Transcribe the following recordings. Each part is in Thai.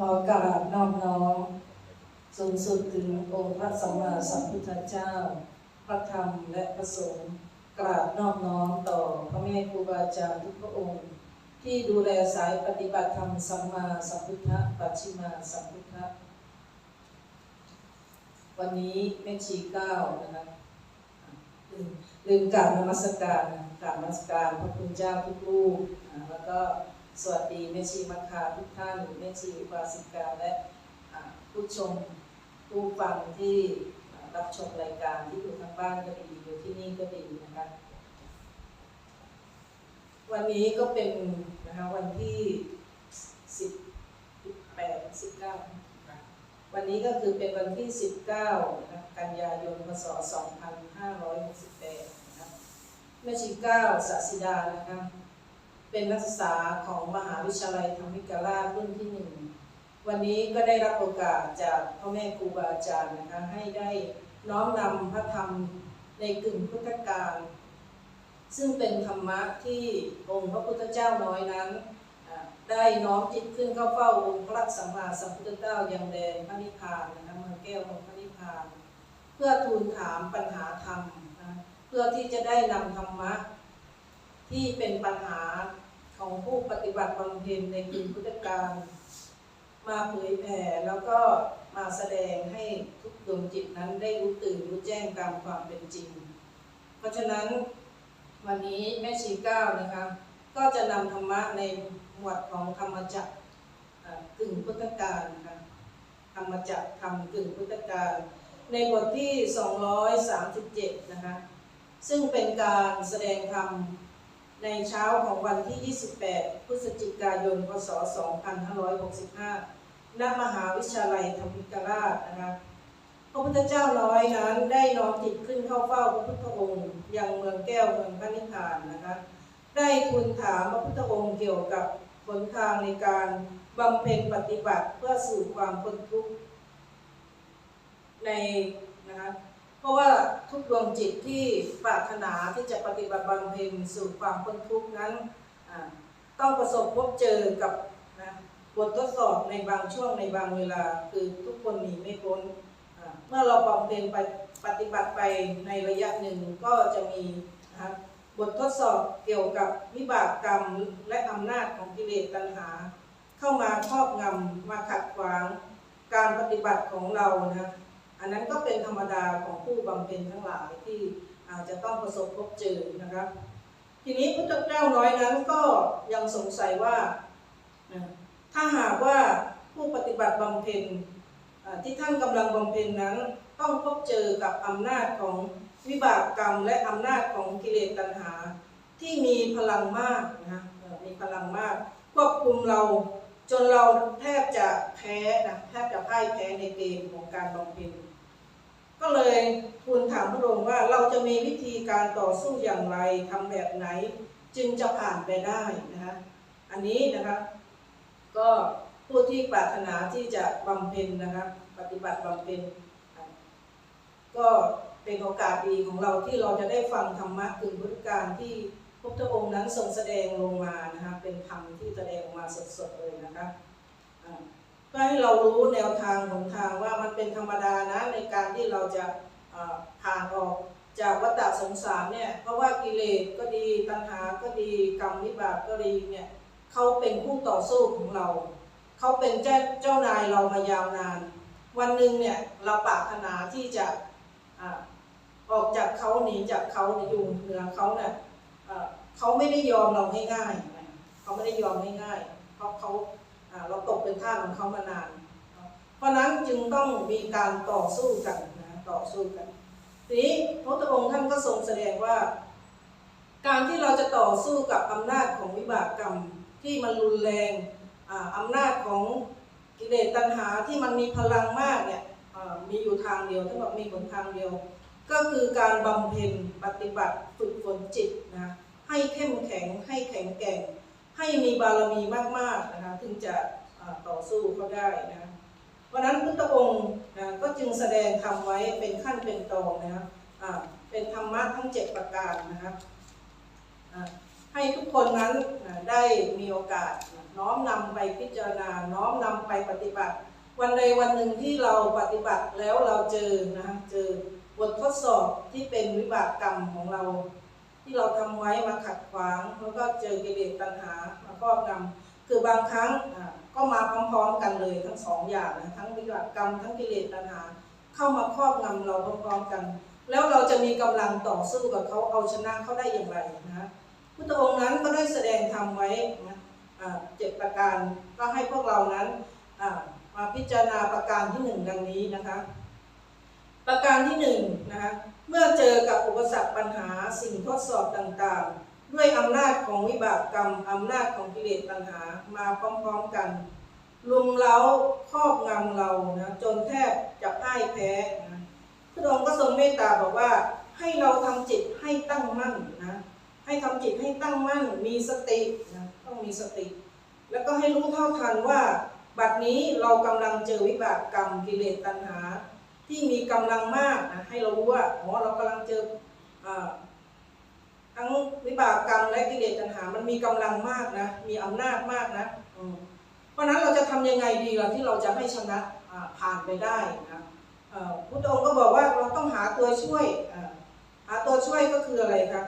ขอกราบนอบน้อมสูงสุดถึงองค์พระสัมมาสัมพุทธเจ้า พระธรรมและพระสงฆ์กราบนอบน้อมต่อพระแม่ครูบาอาจารย์ทุกพระองค์ ที่ดูแลสายปฏิบัติธรรมสัมมาสัมพุทธะปัจฉิมาสัมพุทธะวันนี้แม่ชีเก้านะคะลืมลืมกราบนมัสการกราบนมัสการพระคุณเจ้าทุกรูปนะแล้วก็ สวัสดีแม่ชีมัคคาทุกท่านแม่ชีอุบาสิกาและผู้ชมผู้ฟังที่รับชมรายการที่อยู่ทางบ้านก็ดีอยู่ที่นี่ก็ดีนะคะวันนี้ก็เป็นนะคะวันที่สิบแปดสิบเก้าวันนี้ก็คือเป็นวันที่สิบเก้ากันยายนพศสองพันห้าร้อยหกสิบแปดนะคะแม่ชีเก้าสัสิดานะคะ เป็นนักศึกษาของมหาวิทยาลัยธรรมิกราชรุ่นที่หนึ่งวันนี้ก็ได้รับโอกาสจากพ่อแม่ครูบาอาจารย์นะคะให้ได้น้อมนำพระธรรมในกึ่งพุทธการซึ่งเป็นธรรมะที่องค์พระพุทธเจ้าน้อยนั้น ได้น้อมจิตขึ้นเข้าเฝ้าองค์พระสัมมาสัมพุทธเจ้ายังแดนพระนิพพานนะคะเมืองแก้วเมืองพระนิพพาน เพื่อทูลถามปัญหาธรรมนะเพื่อที่จะได้นำธรรมะที่เป็นปัญหา ของผู้ปฏิบัติบำเพ็ญในปีพุทธกาลมาเผยแผ่แล้วก็มาแสดงให้ทุกดวงจิตนั้นได้รู้ตื่นรู้แจ้งตามความเป็นจริง เพราะฉะนั้นวันนี้แม่ชีก้านะคะ ก็จะนำธรรมะในหมวดของธรรมจักรอ่ากึ่งพุทธการนะคะธรรมจักรธรรมกึ่งพุทธการในบทที่ 237 นะคะ ซึ่งเป็นการแสดงธรรม ในเช้าของวันที่ 28 พฤศจิกายน พศ 2565 ณ มหาวิทยาลัยธรรมิกราชนะคะพระพุทธเจ้าน้อยนั้นได้น้อมจิตขึ้นเข้าเฝ้าพระพุทธองค์ ยังเมืองแก้วเมืองพระนิพพานนะคะ ได้ทูลถามพระพุทธองค์เกี่ยวกับหนทางในการบำเพ็ญปฏิบัติเพื่อสู่ความพ้นทุกข์ในนะคะ ราะว่าทุกดวงจิตที่ปรารถนาที่จะปฏิบัติบำเพ็ญสู่ความพ้นทุกข์นั้นต้องประสบพบเจอกับนะบททดสอบในบางช่วงในบางเวลา คือทุกคนหนีไม่พ้นเมื่อเราบำเพ็ญไปปฏิบัติไปในระยะหนึ่งก็จะมีนะครับบททดสอบเกี่ยวกับวิบากกรรมและอำนาจของกิเลสตัณหา เข้ามาครอบงำมาขัดขวางการปฏิบัติของเรานะ อันนั้นก็เป็นธรรมดาของผู้บำเพ็ญทั้งหลายที่อาจจะต้องประสบพบเจอนะครับ ทีนี้พระเจ้าน้อยนั้นก็ยังสงสัยว่า ถ้าหากว่าผู้ปฏิบัติบำเพ็ญที่ท่านกำลังบำเพ็ญนั้น ต้องพบเจอกับอำนาจของวิบากกรรม และอำนาจของกิเลสตัณหาที่มีพลังมากนะมีพลังมากควบคุมเราจนเราแทบจะแพ้นะแทบจะพ่ายแพ้ในเกมของการบำเพ็ญ ก็เลยทูลถามพระองค์ว่าเราจะมีวิธีการต่อสู้อย่างไรทำแบบไหน จึงจะผ่านไปได้นะคะอันนี้นะคะก็ผู้ที่ปรารถนาที่จะบำเพ็ญนะคะปฏิบัติบำเพ็ญก็เป็นโอกาสดีของเราที่เราจะได้ฟังธรรมะถึงพุทธการที่พระพุทธองค์นั้นทรงแสดงลงมานะคะเป็นธรรมที่แสดงออกมาสดๆเลยนะคะะ พื่อให้เรารู้แนวทางของทางว่ามันเป็นธรรมดานะในการที่เราจะผ่านออกจากวัฏสงสารเนี่ยเพราะว่ากิเลสก็ดีตัณหาก็ดีกรรมวิบากก็ดีเนี่ยเขาเป็นคู่ต่อสู้ของเรา เขาเป็นเจ้าเจ้านายเรามายาวนาน วันหนึ่งเนี่ยเราปรารถนาที่จะอออกจากเขาหนีจากเขาอยู่เหนือเขาเนี่ยเขาไม่ได้ยอมเราง่ายๆเขาไม่ได้ยอมง่ายๆเพราะเขา เราตกเป็นทาสของเขามานาน เพราะนั้นจึงต้องมีการต่อสู้กันนะต่อสู้กัน ทีนี้พระพุทธองค์ท่านก็ทรงแสดงว่า การที่เราจะต่อสู้กับอำนาจของวิบากกรรมที่มันรุนแรงอ่าอำนาจของกิเลสตัณหาที่มันมีพลังมากเนี่ยมีอยู่ทางเดียวท่านบอกมีหนทางเดียว ก็คือการบำเพ็ญปฏิบัติฝึกฝนจิตนะให้เข้มแข็งให้แข็งแกร่ง ให้มีบารมีมากๆนะคะถึงจะต่อสู้เขาได้นะเพราะนั้นพุทธองค์นะก็จึงแสดงทำไว้เป็นขั้นเป็นตอนนะครับเป็นธรรมะทั้งเจ็ดประการนะครับให้ทุกคนนั้นได้มีโอกาสน้อมนำไปพิจารณา น้อมนำไปปฏิบัติ วันใดวันหนึ่งที่เราปฏิบัติแล้วเราเจอนะเจอบททดสอบที่เป็นวิบากกรรมของเรา ที่เราทำไว้มาขัดขวางแล้วก็เจอกิเลสตัณหามาครอบงำคือบางครั้งก็มาพร้อมๆกันเลยทั้งสองอย่างนะทั้งวิบากกรรมทั้งกิเลสตัณหา เข้ามาครอบงำเราพร้อมๆกัน แล้วเราจะมีกำลังต่อสู้กับเขาเอาชนะเขาได้อย่างไรนะพุทธองค์นั้นก็ได้แสดงธรรมไว้นะเจ็ดประการก็ให้พวกเรานั้นมาพิจารณาประการที่หนึ่งดังนี้นะคะ ประการที่หนึ่งนะคะ เมื่อเจอกับอุปสรรคปัญหาสิ่งทดสอบต่างๆ ด้วยอำนาจของวิบากกรรมอำนาจของกิเลสตัณหามาพร้อมๆกัน ลุมเล้าครอบงำเรานะจนแทบจะพ่ายแพ้นะพระองค์ก็ทรงเมตตาบอกว่าให้เราทำจิตให้ตั้งมั่นนะให้ทำจิตให้ตั้งมั่นมีสตินะต้องมีสติ แล้วก็ให้รู้เท่าทันว่า บัดนี้เรากำลังเจอวิบากกรรมกิเลสตัณหา ที่มีกำลังมากนะให้เรารู้ว่าอ๋อเรากำลังเจออทั้งวิบากกรรมและกิเลสตัณหา มันมีกำลังมากนะ มีอำนาจมากนะเพราะนั้นเราจะทำยังไงดีล่ะที่เราจะให้ชนะผ่านไปได้นะพุทธองค์ก็บอกว่าเราต้องหาตัวช่วยหาตัวช่วยก็คืออะไรครับ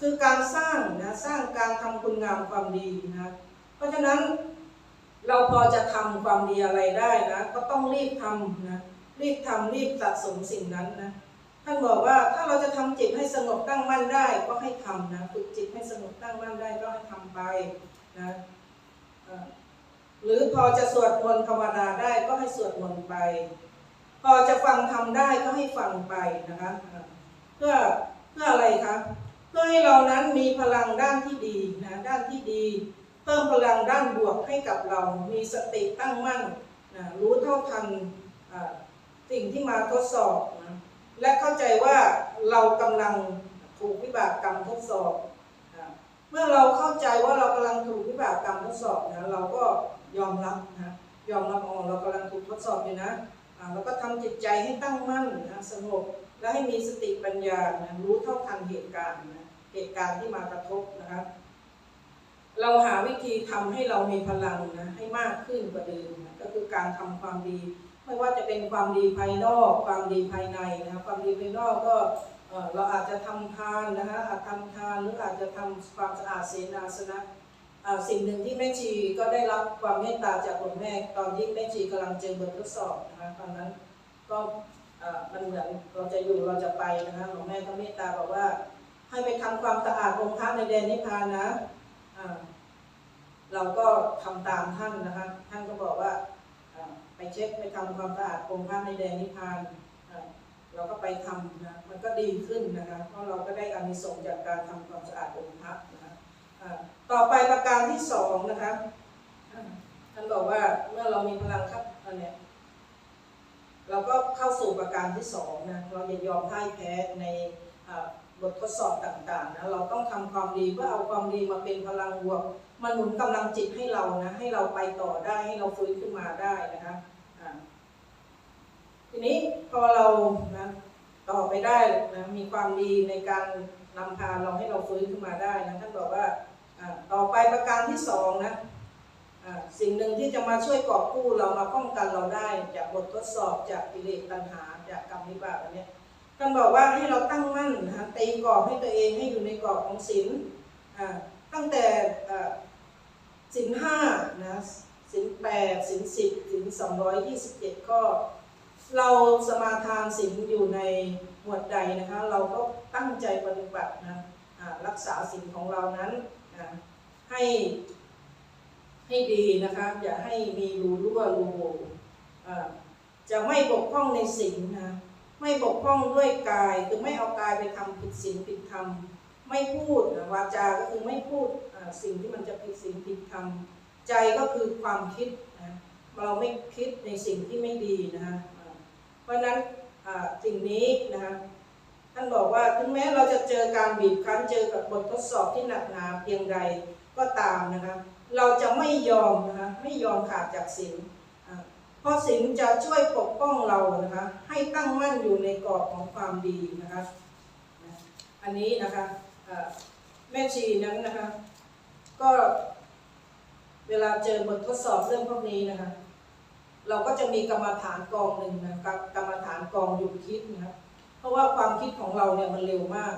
คือการสร้างนะสร้างการทำคุณงามความดีนะเพราะฉะนั้นเราพอจะทำความดีอะไรได้นะ ก็ต้องรีบทำนะ รีบทำรีบสะสมสิ่งนั้นนะท่านบอกว่าถ้าเราจะทำจิตให้สงบตั้งมั่นได้ก็ให้ทำนะฝึกจิตให้สงบตั้งมั่นได้ก็ให้ทำไปนะหรือพอจะสวดมนต์ภาวนาได้ก็ให้สวดมนต์ไป พอจะฟังทำได้ก็ให้ฟังไปนะคะเพื่อเพื่ออะไรคะเพื่อให้เรานั้นมีพลังด้านที่ดีนะด้านที่ดี เพิ่มพลังด้านบวกให้กับเรา มีสติตั้งมั่นนะรู้เท่าทันอ สิ่งที่มาทดสอบนะและเข้าใจว่าเรากำลังถูกวิบากกรรมทดสอบนะเมื่อเราเข้าใจว่าเรากำลังถูกวิบากกรรมทดสอบนะเราก็ยอมรับนะยอมรับอ๋อเรากำลังถูกทดสอบอยู่นะอ่าแล้วก็ทำจิตใจให้ตั้งมั่นนะสงบและให้มีสติปัญญานะรู้เท่าทันเหตุการณ์นะเหตุการณ์ที่มากระทบนะครับเราหาวิธีทำให้เรามีพลังนะให้มากขึ้นกว่าเดิมนะก็คือการทำความดี ไม่ว่าจะเป็นความดีภายนอก ความดีภายในนะครับความดีภายนอกก็เราอาจจะทำทานนะฮะอาจทำทานหรืออาจจะทำความสะอาดเสนาสนะสิ่งหนึ่งที่แม่ชีก็ได้รับความเมตตาจากหลวงแม่ตอนที่แม่ชีกำลังเจอบททดสอบนะคะตอนนั้นก็มันเหมือนเราจะอยู่เราจะไปนะคะหลวงแม่ก็เมตตาบอกว่า ให้ไปทำความสะอาดองค์พระในแดนนิพพานนะเราก็ทำตามท่านนะคะท่านก็บอกว่า ไปเช็คไปทำความสะอาดองค์พระในแดนนิพพานเราก็ไปทำนะมันก็ดีขึ้นนะคะเพราะเราก็ได้อานิสงส์จากการทำความสะอาดองค์พระนะคะต่อไปประการที่สองนะคะท่านบอกว่าเมื่อเรามีพลังครับอันเนี้ยเราก็เข้าสู่ประการที่สองนะเราอย่ายอมพ่ายแพ้ใน บททดสอบต่างๆนะเราต้องทำความดีเพื่อเอาความดีมาเป็นพลังบวกมาหนุนกำลังจิตให้เรานะให้เราไปต่อได้ให้เราฟื้นขึ้นมาได้นะคะทีนี้พอเรานะต่อไปได้นะมีความดีในการนำพาเราให้เราฟื้นขึ้นมาได้นะท่านบอกว่าต่อไปประการที่สองนะสิ่งหนึ่งที่จะมาช่วยกอบกู้เรามาป้องกันเราได้ จากบททดสอบจากกิเลสตัณหาจากกรรมวิบากอันเนี้ย ท่านบอกว่าให้เราตั้งมั่นนะตีกรอบให้ตัวเองให้อยู่ในกรอบของศีลตั้งแต่ศีลห้านะศีลแปดศีลสิบศีลสองร้อยยี่สิบเจ็ดข้อเราสมาทานศีลอยู่ในหมวดใดนะคะ เราก็ตั้งใจปฏิบัตินะรักษาศีลของเรานั้นให้ให้ดีนะคะ อย่าให้มีรูรั่วรูโหว่จะไม่บกพร่องในศีลนะ ไม่บกพร่องด้วยกายคือไม่เอากายไปทำผิดศีลผิดธรรม ไม่พูดวาจา ก็คือไม่พูดสิ่งที่มันจะผิดศีลผิดธรรม ใจก็คือความคิดนะเราไม่คิดในสิ่งที่ไม่ดีนะคะเพราะฉะนั้นสิ่งนี้นะคะท่านบอกว่าถึงแม้เราจะเจอการบีบคั้นเจอกับบททดสอบที่หนักหนาเพียงใดก็ตามนะคะเราจะไม่ยอมนะคะไม่ยอมขาดจากศีล ราะศีลจะช่วยปกป้องเรานะคะ ให้ตั้งมั่นอยู่ในกรอบของความดีนะคะ อันนี้นะคะแม่ชีนั้นนะคะ ก็เวลาเจอบททดสอบเรื่องพวกนี้นะคะ เราก็จะมีกรรมฐานกองหนึ่งนะครับกรรมฐานกองหยุดคิดนะครับเพราะว่าความคิดของเราเนี่ยมันเร็วมาก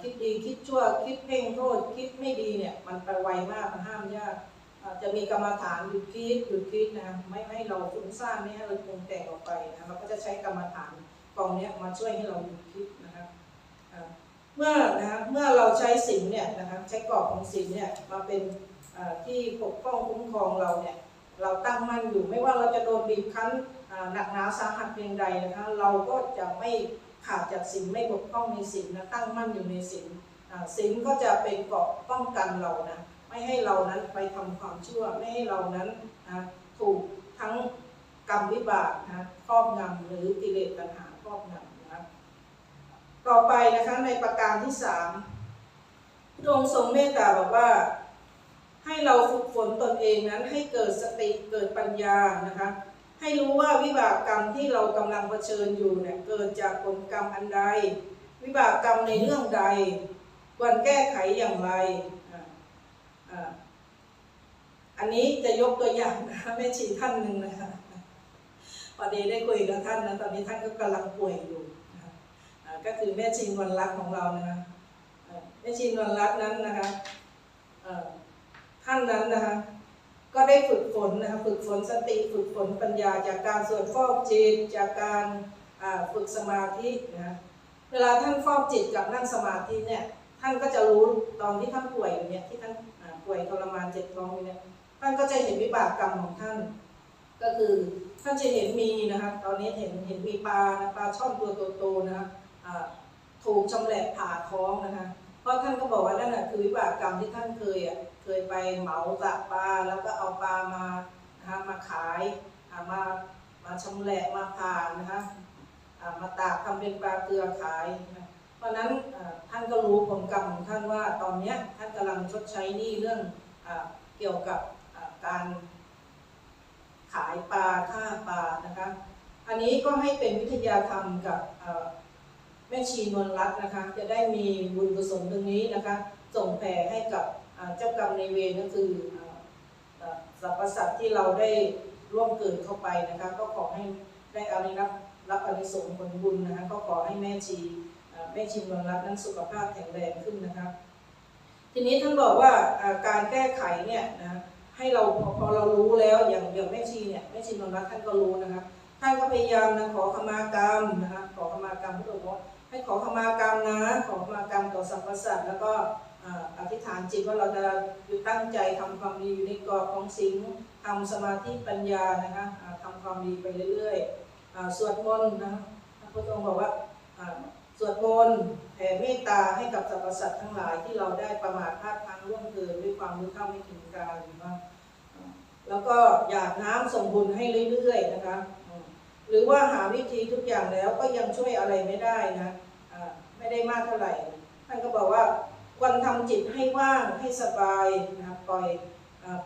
คิดดีคิดชั่วคิดเพ่งโทษ คิดไม่ดีเนี่ยมันไปไวมากมันห้ามยาก จะมีกรรมฐานหยุดคิดหยุดคิดนะไม่ให้เราฟุ้งซ่านไม่ให้เราปรุงแต่งออกไปนะเราก็จะใช้กรรมฐานกองนี้มาช่วยให้เราหยุดคิดนะครับเมื่อนะเมื่อเราใช้ศีลเนี่ยนะครับใช้กรอบของศีลเนี่ยมาเป็นที่ปกป้องคุ้มครองเราเนี่ยเราตั้งมั่นอยู่ไม่ว่าเราจะโดนบีบคั้นหนักหนาสาหัสเพียงใดนะคะเราก็จะไม่ขาดจากศีลไม่บกพร่องในศีลนะตั้งมั่นอยู่ในศีลอ่าศีลก็จะเป็นเกราะป้องกันเรานะ ไม่ให้เรานั้นไปทำความชั่ว ไม่ให้เรานั้นนะถูกทั้งกรรมวิบากนะครอบงำหรือกิเลสตัณหาครอบงำนะครับต่อไปนะคะในประการที่สามพระองค์ทรงเมตตาบอกว่าให้เราฝึกฝนตนเองนั้นให้เกิดสติเกิดปัญญานะคะให้รู้ว่าวิบากกรรมที่เรากำลังเผชิญอยู่เนี่ยเกิดจากผลกรรมอันใด วิบากกรรมในเรื่องใดควรแก้ไขอย่างไร อันนี้จะยกตัวอย่างนะคะแม่ชีท่านหนึ่งนะคะพอดีได้คุยกับท่านนะตอนนี้ท่านก็กำลังป่วยอยู่นะคะก็คือแม่ชีนวลรักของเรานะคะแม่ชีนวลรักนั้นนะคะท่านนั้นนะคะก็ได้ฝึกฝนนะคะฝึกฝนสติฝึกฝนปัญญาจากการสวดฟอกจิตจากการฝึกสมาธินะเวลาท่านฟอกจิตกับนั่งสมาธิเนี่ยท่านก็จะรู้ตอนที่ท่านป่วยอยู่เนี่ยที่ท่าน ป่วยทรมานเจ็บท้องอยู่เนี่ยท่านก็จะเห็นวิบากกรรมของท่าน ก็คือท่านจะเห็นมีนะคะตอนนี้เห็นเห็นมีปลานะปลาช่อนตัวโตๆนะคะถูกชำแหละผ่าท้องนะคะเพราะท่านก็บอกว่านั่นแหะคือวิบากกรรมที่ท่านเคยอะเคยไปเหมาจับปลาแล้วก็เอาปลามานะคะมาขายมามาชำแหละมาผ่านะคะมาตากทำเป็นปลาเกลือขายนะ เพราะนั้นท่านก็รู้ผลกรรมของท่านว่าตอนนี้ท่านกำลังชดใช้หนี้เรื่องอเกี่ยวกับการขายปลาฆ่าปลานะคะ อันนี้ก็ให้เป็นวิทยาธรรมกับแม่ชีนวลรัตน์นะคะ จะได้มีบุญกุศลตรงนี้นะคะ ส่งแผ่ให้กับเจ้ากรรมในเวรก็คือสรรพสัตว์ที่เราได้ร่วมเกิดเข้าไปนะคะ ก็ขอให้ได้อานิรับรับอานิสงส์ผลบุญนะคะ ก็ขอให้แม่ชี อ่าแม่ชีนวลรัตน์นั้นสุขภาพแข็งแรงขึ้นนะคะทีนี้ท่านบอกว่าการแก้ไขเนี่ยนะให้เราพอพอเรารู้แล้วอย่างอย่างแม่ชีเนี่ยแม่ชีนวลรัตน์ท่านก็รู้นะคะท่านก็พยายามนะขอขมากรรมนะคะขอขมากรรมพระองค์ว่าให้ขอขมากรรมนะ ขอขมากรรมต่อสรรพสัตว์แล้วก็อธิษฐานจิตว่าเราจะอยู่ตั้งใจทำความดีอยู่ในกรอบของสิ่งทำสมาธิปัญญานะคะอ่าทำความดีไปเรื่อยๆสวดมนต์นะพระองค์บอกว่า สวดมนต์แผ่เมตตาให้กับสรรพสัตว์ทั้งหลายที่เราได้ประมาทพลาดพลั้งร่วงเกินด้วยความรู้เท่าไม่ถึงการหรือว่าแล้วก็หยาดน้ำส่งบุญให้เรื่อยๆนะคะหรือว่าหาวิธีทุกอย่างแล้วก็ยังช่วยอะไรไม่ได้นะไม่ได้มากเท่าไหร่ ท่านก็บอกว่าควรทำจิตให้ว่างให้สบายนะปล่อย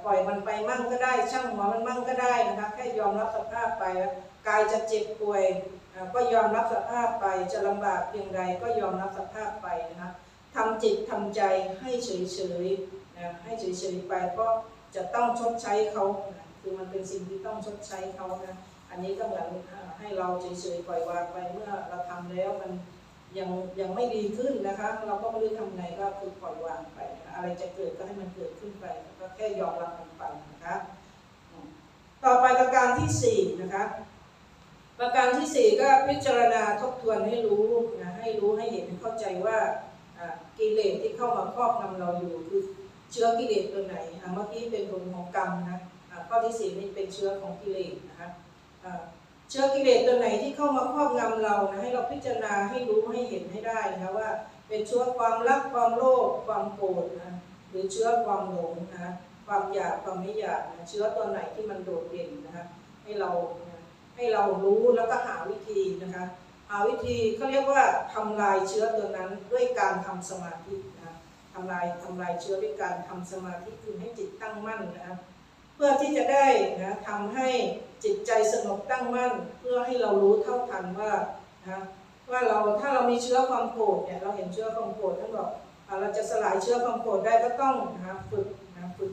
ปล่อยมันไปมั่งก็ได้ ช่างหัวมันมั่งก็ได้นะคะแค่ยอมรับสภาพไปกายจะเจ็บป่วย ก็ยอมรับสภาพไปจะลำบากเพียงใดก็ยอมรับสภาพไปนะคะทำจิตทำใจให้เฉยๆนะให้เฉยๆไปเพราะจะต้องชดใช้เขานะคือมันเป็นสิ่งที่ต้องชดใช้เขานะอันนี้ก็เหมือนให้เราเฉยๆปล่อยวางไปเมื่อเราทำแล้วมันยังยังไม่ดีขึ้นนะคะ เราก็ไม่รู้ทำไงก็คือปล่อยวางไปนะอะไรจะเกิดก็ให้มันเกิดขึ้นไปก็แค่ยอมรับมันไปนะคะ ต่อไปประการที่สี่นะคะ ประการที่สี่ก็พิจารณาทบทวนให้รู้นะให้รู้ให้เห็นให้เข้าใจว่ากิเลสที่เข้ามาครอบงำเราอยู่คือเชื้อกิเลสตัวไหนอะเมื่อกี้เป็นผลของกรรมนะข้อที่สี่นี่เป็นเชื้อของกิเลสนะคะเชื้อกิเลสตัวไหนที่เข้ามาครอบงำเรานะให้เราพิจารณาให้รู้ให้เห็นให้ได้นะคะว่าเป็นเชื้อความรักความโลภความโกรธนะหรือเชื้อความหลงนะความอยากความไม่อยากนะเชื้อตัวไหนที่มันโดดเด่นนะคะให้เรานะ ให้เรารู้แล้วก็หาวิธีนะคะ หาวิธีเขาเรียกว่าทำลายเชื้อตัวนั้นด้วยการทำสมาธินะทำลายทำลายเชื้อด้วยการทำสมาธิคือให้จิตตั้งมั่นนะครับเพื่อที่จะได้นะทำให้จิตใจสงบตั้งมั่น เพื่อให้เรารู้เท่าทันว่านะว่าเราถ้าเรามีเชื้อความโกรธเนี่ยเราเห็นเชื้อความโกรธท่านบอกเราจะสลายเชื้อความโกรธได้ก็ต้องนะฝึกนะฝึก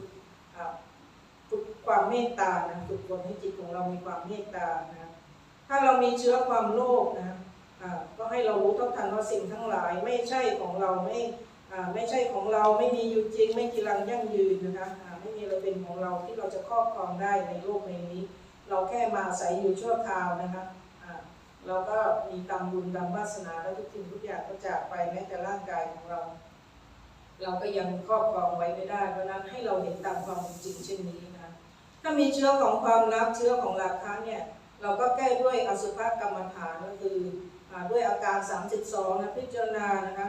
ฝึกความเมตตานะฝึกฝนให้จิตของเรามีความเมตตานะ ถ้าเรามีเชื้อความโลภนะอ่าก็ให้เรารู้เท่าทันว่าสิ่งทั้งหลายไม่ใช่ของเราไม่อ่าไม่ใช่ของเราไม่มีอยู่จริง ไม่กีรังยั่งยืนนะคะอ่าไม่มีอะไรเป็นของเราที่เราจะครอบครองได้ในโลกในนี้ เราแค่มาอาศัยอยู่ชั่วคราวนะคะอ่าเราก็มีกรรมบุญกรรมวาสนาแล้วทุกสิ่งทุกอย่างก็จากไปแม้แต่ร่างกายของเรา เราก็ยังครอบครองไว้ไม่ได้เพราะนั้นให้เราเห็นตามความจริงเช่นนี้นะถ้ามีเชื้อของความรักเชื้อของราคะเนี่ย เราก็แก้ด้วยอสุภกรรมฐานก็คือด้วยอาการ 32 นะพิจารณานะคะ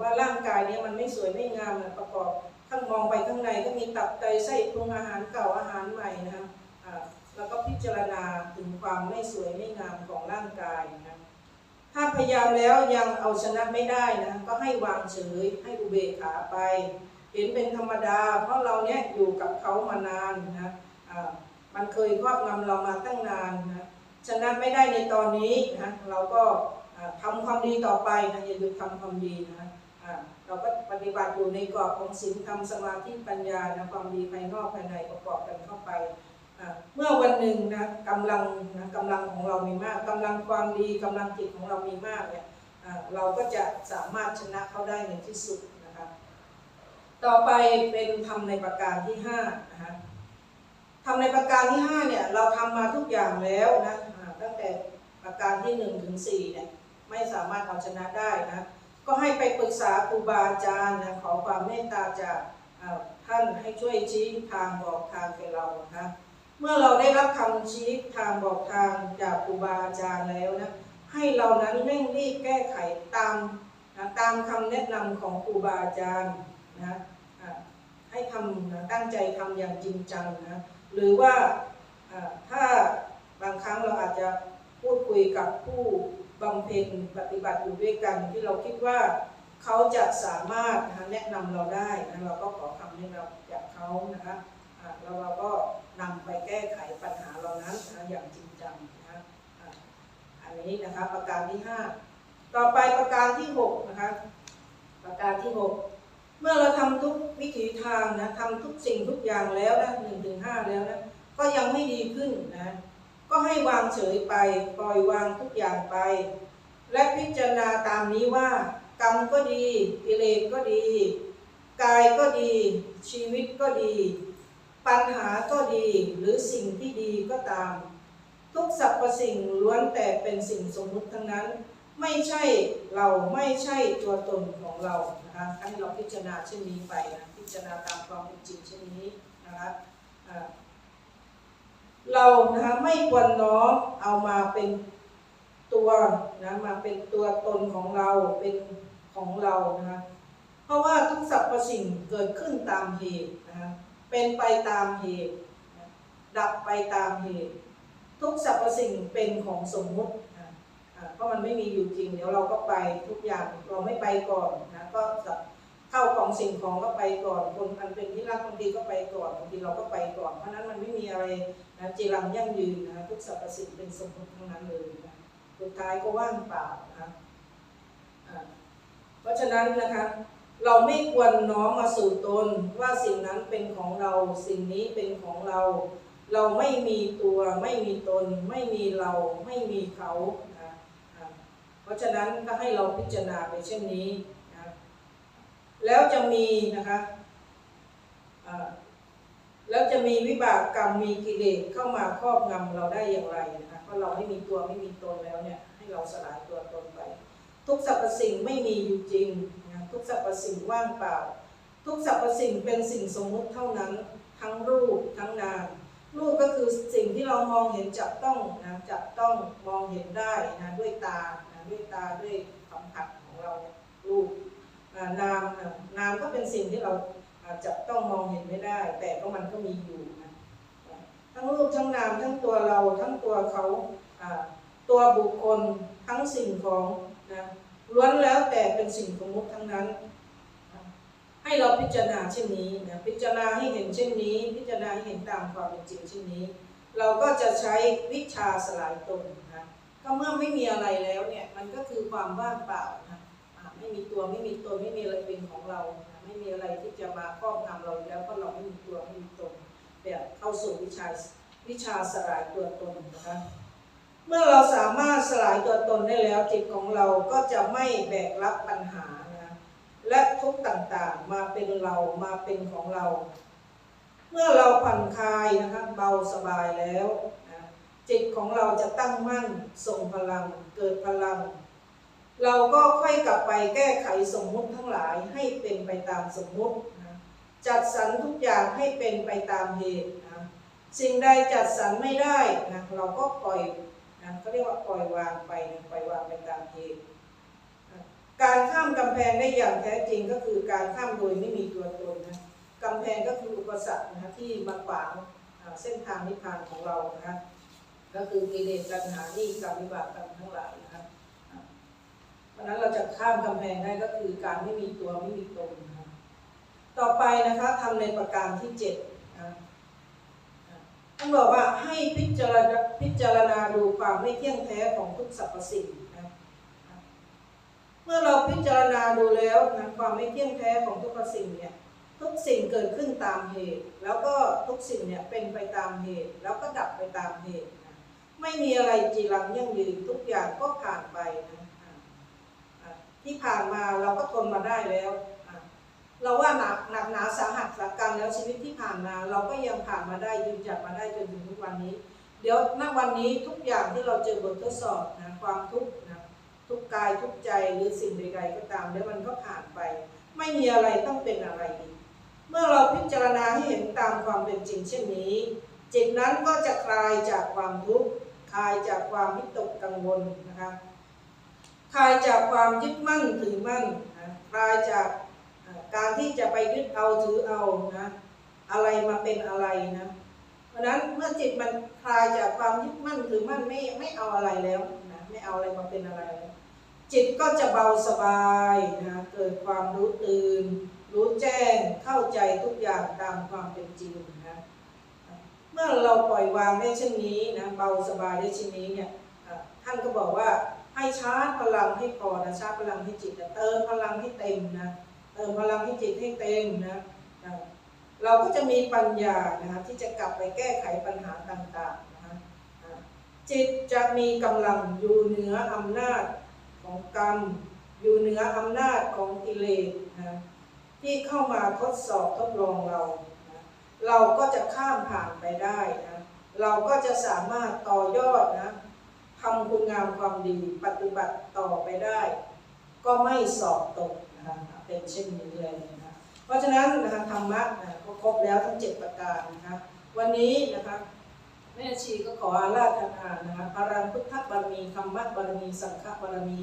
ว่าร่างกายเนี้มันไม่สวยไม่งามนะประกอบข้างมองไปข้างในก็มีตับไตไส้พุงอาหารเก่าอาหารใหม่นะคะแล้วก็พิจารณาถึงความไม่สวยไม่งามของร่างกายนะถ้าพยายามแล้วยังเอาชนะไม่ได้นะก็ให้วางเฉยให้อุเบกขาไป เห็นเป็นธรรมดา เพราะเราเนี่ยอยู่กับเขามานานนะ มันเคยครอบงำเรามาตั้งนานนะชนะไม่ได้ในตอนนี้นะเราก็อ่าทำความดีต่อไปนะอย่าหยุดทำความดีนะเราก็ปฏิบัติอยู่ในกรอบของศีลธรรมสมาธิปัญญานะความดีภายนอกภายในประกอบกันเข้าไป เมื่อวันหนึ่งนะกำลังนะกำลังของเรามีมากกำลังความดีกำลังจิตของเรามีมากเนี่ยเราก็จะสามารถชนะเขาได้ในที่สุดนะคะต่อไปเป็นธรรมในประการที่ห้านะคะ ทำในประการที่5เนี่ยเราทำมาทุกอย่างแล้วนะตั้งแต่ประการที่1ถึง4เนี่ยไม่สามารถเอาชนะได้นะก็ให้ไปปรึกษาครูบาอาจารย์นะขอความเมตตาจากท่านให้ช่วยชี้ทางบอกทางแก่เรานะเมื่อเราได้รับคำชี้ทางบอกทางจากครูบาอาจารย์แล้วนะให้เรานั้นเร่งรีบแก้ไขตามนะตามคำแนะนำของครูบาอาจารย์นะให้ทำนะตั้งใจทำอย่างจริงจังนะ หรือว่าถ้าบางครั้งเราอาจจะพูดคุยกับผู้บำเพ็ญปฏิบัติอยู่ด้วยกัน ที่เราคิดว่าเขาจะสามารถนะแนะนำเราได้นะเราก็ขอคำแนะนำจากเขานะคะแล้วเราก็นำไปแก้ไขปัญหาเรานั้นนะอย่างจริงจังนะคะอันนี้นะคะประการที่ 5 ต่อไปประการที่6นะคะประการที่ 6 เมื่อเราทำทุกวิถีทางนะทำทุกสิ่งทุกอย่างแล้วนะหนึ่งถึงห้าแล้วนะก็ยังไม่ดีขึ้นนะ ก็ให้วางเฉยไปปล่อยวางทุกอย่างไป และพิจารณาตามนี้ว่า กรรมก็ดีกิเลสก็ดี กายก็ดี ชีวิตก็ดี ปัญหาก็ดีหรือสิ่งที่ดีก็ตาม ทุกสรรพสิ่งล้วนแต่เป็นสิ่งสมมุติทั้งนั้น ไม่ใช่เราไม่ใช่ตัวตนของเรา นะคะให้เราพิจารณาเช่นนี้ไปนะพิจารณาตามความเป็นจริงเช่นนี้นะคะเรานะคะไม่ควรน้อมเอามาเป็นตัวนะมาเป็นตัวตนของเราเป็นของเรานะคะเพราะว่าทุกสรรพสิ่งเกิดขึ้นตามเหตุนะคะเป็นไปตามเหตุ ดับไปตามเหตุ ทุกสรรพสิ่งเป็นของสมมุติ เพราะมันไม่มีอยู่จริง เดี๋ยวเราก็ไปทุกอย่างเราไม่ไปก่อนนะก็จะเข้าของสิ่งของก็ไปก่อนคนอันเป็นที่รักบางทีก็ไปก่อนบางทีเราก็ไปก่อน เพราะนั้นมันไม่มีอะไรนะจีรังยั่งยืนนะทุกสรรพสิ่งเป็นสมมติทั้งนั้นเลยนะสุดท้ายก็ว่างเปล่านะเพราะฉะนั้นนะคะเราไม่ควรน้อมมาสู่ตนว่าสิ่งนั้นเป็นของเราสิ่งนี้เป็นของเรา เราไม่มีตัวไม่มีตน ไม่มีเราไม่มีเขานะ ราะฉะนั้นก็ให้เราพิจารณาไปเช่นนี้นะแล้วจะมีนะคะแล้วจะมีวิบากกรรมมีกิเลสเข้ามาครอบงำเราได้อย่างไรนะคะเพราะเราไม่มีตัวไม่มีตนแล้วเนี่ยให้เราสลายตัวตนไป ทุกสรรพสิ่งไม่มีอยู่จริงนะทุกสรรพสิ่งว่างเปล่า ทุกสรรพสิ่งเป็นสิ่งสมมุติเท่านั้น ทั้งรูปทั้งนามรูปก็คือสิ่งที่เรามองเห็นจับต้องนะจับต้องมองเห็นได้นะด้วยตา ด้วยตาด้วยสัมผัสของเราเนี่ยรูปนามนามก็เป็นสิ่งที่เราอาจับต้องมองเห็นไม่ได้ แต่ก็มันก็มีอยู่นะทั้งรูปทั้งนามทั้งตัวเราทั้งตัวเขาตัวบุคคลทั้งสิ่งของนะล้วนแล้วแต่เป็นสิ่งสมมติทั้งนั้น ให้เราพิจารณาเช่นนี้นะพิจารณาให้เห็นเช่นนี้ พิจารณาให้เห็นตามความเป็นจริงเช่นนี้ เราก็จะใช้วิชาสลายตนนะ ก็เมื่อไม่มีอะไรแล้วเนี่ย มันก็คือความว่างเปล่านะไม่มีตัวไม่มีตนไม่มีอะไรเป็นของเรา ไม่มีอะไรที่จะมาครอบงำเราแล้วเพราะเราไม่มีตัวไม่มีตนแบบเข้าสู่วิชาวิชาสลายตัวตนนะคะเมื่อเราสามารถสลายตัวตนได้แล้วจิตของเราก็จะไม่แบกรับปัญหานะและทุกต่างๆมาเป็นเรามาเป็นของเรา เมื่อเราผ่อนคลายนะคะเบาสบายแล้ว จิตของเราจะตั้งมั่นทรงพลังเกิดพลัง เราก็ค่อยกลับไปแก้ไขสมมุติทั้งหลายให้เป็นไปตามสมมุตินะจัดสรรทุกอย่างให้เป็นไปตามเหตุนะสิ่งใดจัดสรรไม่ได้นะเราก็ปล่อยนะเขาเรียกว่าปล่อยวางไปนะปล่อยวางไปตามเหตุการข้ามกำแพงได้อย่างแท้จริงก็คือการข้ามโดยไม่มีตัวตนนะกำแพงก็คืออุปสรรคนะที่มาขวางเส้นทางนิพพานของเรานะ ก็คือกิเลสตัณหาที่กรรมวิบากกรรมทั้งหลายนะครับเพราะนั้นเราจะข้ามกำแพงได้ก็คือการไม่มีตัวไม่มีตนนะครับต่อไปนะคะทำในประการที่เจ็ดนะต้องบอกว่าให้พิจารณาพิจารณาดูความไม่เที่ยงแท้ของทุกสรรพสิ่งนะเมื่อเราพิจารณาดูแล้วนะความไม่เที่ยงแท้ของทุกสิ่งเนี่ยทุกสิ่งเกิดขึ้นตามเหตุ แล้วก็ทุกสิ่งเนี่ยเป็นไปตามเหตุ แล้วก็ดับไปตามเหตุ ไม่มีอะไรจีรังยั่งยืนทุกอย่างก็ผ่านไปนะที่ผ่านมาเราก็ทนมาได้แล้วเราว่าหนักหนักหนาสาหัสสากันแล้วชีวิตที่ผ่านมา เราก็ยังผ่านมาได้ยืนจัดมาได้จนถึงทุกวันนี้ เดี๋ยวณวันนี้ทุกอย่างที่เราเจอบททดสอบนะความทุกข์นะทุกกายทุกใจหรือสิ่งใดๆก็ตามเดี๋ยวมันก็ผ่านไป ไม่มีอะไรต้องเป็นอะไรอีกเมื่อเราพิจารณาให้เห็นตามความเป็นจริงเช่นนี้จิตนั้นก็จะคลายจากความทุกข์ คลายจากความวิตกกังวลนะคะคลายจากความยึดมั่นถือมั่นนะคลายจากการที่จะไปยึดเอาถือเอานะอะไรมาเป็นอะไรนะเพราะฉะนั้นเมื่อจิตมันคลายจากความยึดมั่นถือมั่นไม่ไม่เอาอะไรแล้วนะไม่เอาอะไรมาเป็นอะไรแล้วจิตก็จะเบาสบายนะเกิดความรู้ตื่น รู้แจ้งเข้าใจทุกอย่างตามความเป็นจริงนะ เมื่อเราปล่อยวางได้เช่นนี้นะเบาสบายได้เช่นนี้เนี่ยท่านก็บอกว่าให้ชาร์จพลังให้พอนะชาร์จพลังให้จิตเติมพลังให้เต็มนะเติมพลังให้จิตให้เต็มนะเราก็จะมีปัญญานะคะที่จะกลับไปแก้ไขปัญหาต่างๆนะะจิตจะมีกำลังอยู่เหนืออำนาจของกรรม อยู่เหนืออำนาจของกิเลสนะที่เข้ามาทดสอบทดลองเรา เราก็จะข้ามผ่านไปได้นะ เราก็จะสามารถต่อยอดนะทำคุณงามความดีปฏิบัติต่อไปได้ ก็ไม่สอบตกนะคะเป็นเช่นนี้เลยนะคะเพราะฉะนั้นนะคะธรรมะนะก็ครบแล้วทั้งเจ็ดประการนะคะวันนี้นะคะแม่ชีก็ขออาราธนานะคะพลังพุทธบารมีธรรมะบารมีสังฆบารมี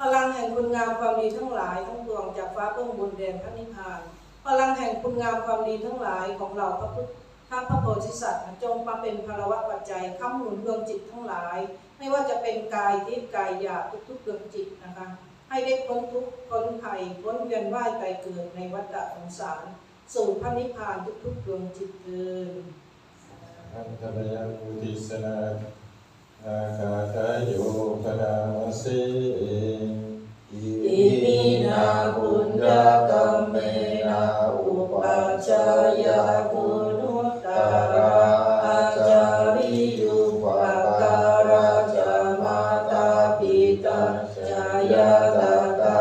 พลังแห่งคุณงามความดีทั้งหลายทั้งปวงจากฟ้าเบื้องบนแดนพระนิพพาน พลังแห่งคุณงามความดีทั้งหลายของเราพระพุทธข้าพระโพธิสัตว์จงมาเป็นพลวะปัจจัยค้ำหนุนดวงจิตทั้งหลาย ไม่ว่าจะเป็นกายทิพย์กายหยาบทุกๆดวงจิตนะคะให้ได้พ้นทุกข์พ้นภัยพ้นเวียนว่ายตายเกิดในวัฏสงสารสู่พระนิพพานทุกๆดวงจิตเทินอันตรยังอุติสนาอาคาทายโยคณามสี ตาปิตาจายาตาตา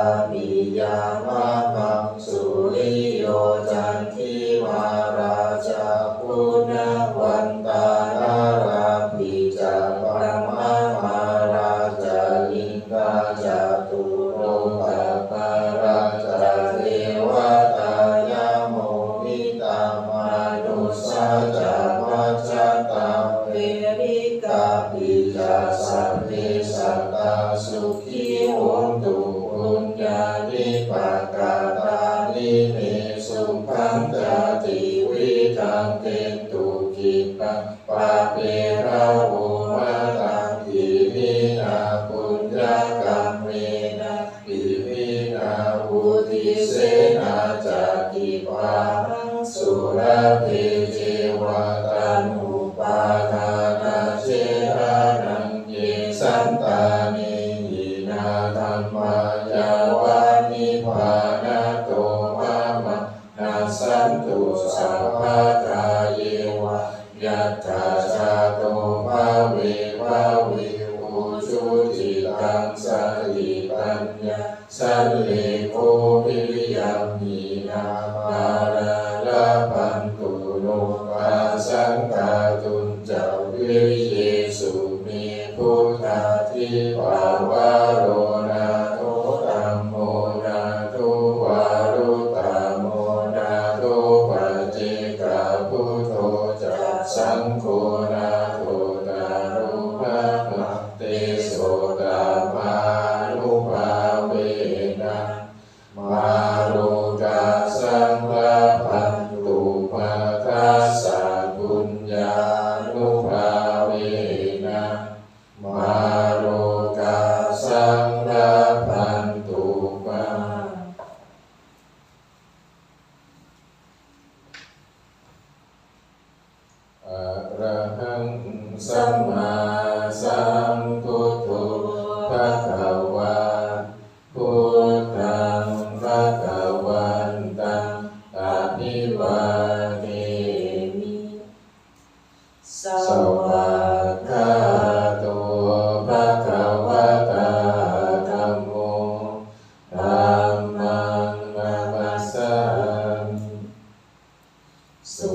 สุ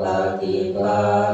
ปฏิปัน